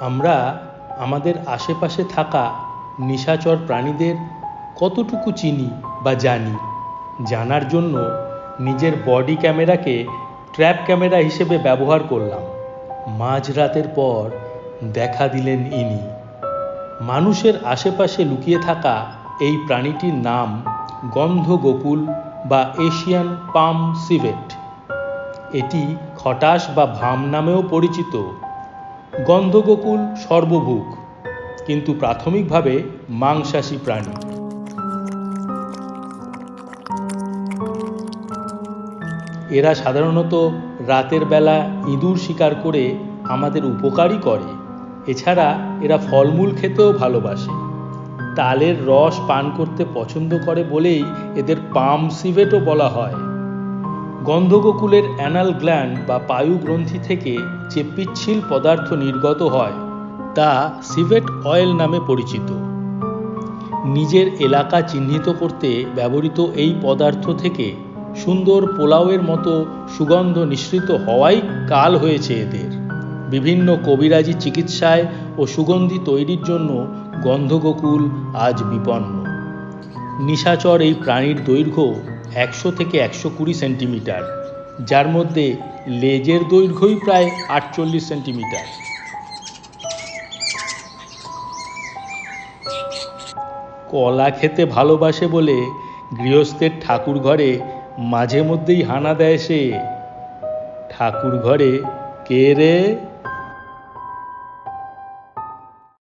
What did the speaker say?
আমরা আমাদের আশেপাশে থাকা নিশাচর প্রাণীদের কতটুকু চিনি বা জানি, জানার জন্য নিজের বডি ক্যামেরাকে ট্র্যাপ ক্যামেরা হিসেবে ব্যবহার করলাম। মাঝরাতের পর দেখা দিলেন ইনি। মানুষের আশেপাশে লুকিয়ে থাকা এই প্রাণীটির নাম গন্ধগোকুল বা এশিয়ান পাম সিভেট। এটি খটাস বা ভাম নামেও পরিচিত। গন্ধগোকুল সর্বভুক কিন্তু প্রাথমিকভাবে মাংসাশী প্রাণী। এরা সাধারণত রাতের বেলা ইঁদুর শিকার করে আমাদের উপকারই করে। এছাড়া এরা ফলমূল খেতেও ভালোবাসে। তালের রস পান করতে পছন্দ করে বলেই এদের পাম সিভেটও বলা হয়। গন্ধগোকুলের অ্যানাল গ্ল্যান্ড বা পায়ু গ্রন্থি থেকে যে পিচ্ছিল পদার্থ নির্গত হয়, তা সিভেট অয়েল নামে পরিচিত। নিজের এলাকা চিহ্নিত করতে ব্যবহৃত এই পদার্থ থেকে সুন্দর পোলাওয়ের মতো সুগন্ধ নিঃসৃত হওয়াই কাল হয়েছে এদের। বিভিন্ন কবিরাজি চিকিৎসায় ও সুগন্ধি তৈরির জন্য গন্ধগোকুল আজ বিপন্ন। নিশাচর এই প্রাণীর দৈর্ঘ্য একশো থেকে একশো কুড়ি সেন্টিমিটার, যার মধ্যে লেজের দৈর্ঘ্যই প্রায় আটচল্লিশ সেন্টিমিটার। কলা খেতে ভালোবাসে বলে গৃহস্থের ঠাকুর ঘরে মাঝে মধ্যেই হানা দেয় সে। ঠাকুর ঘরে কে রে?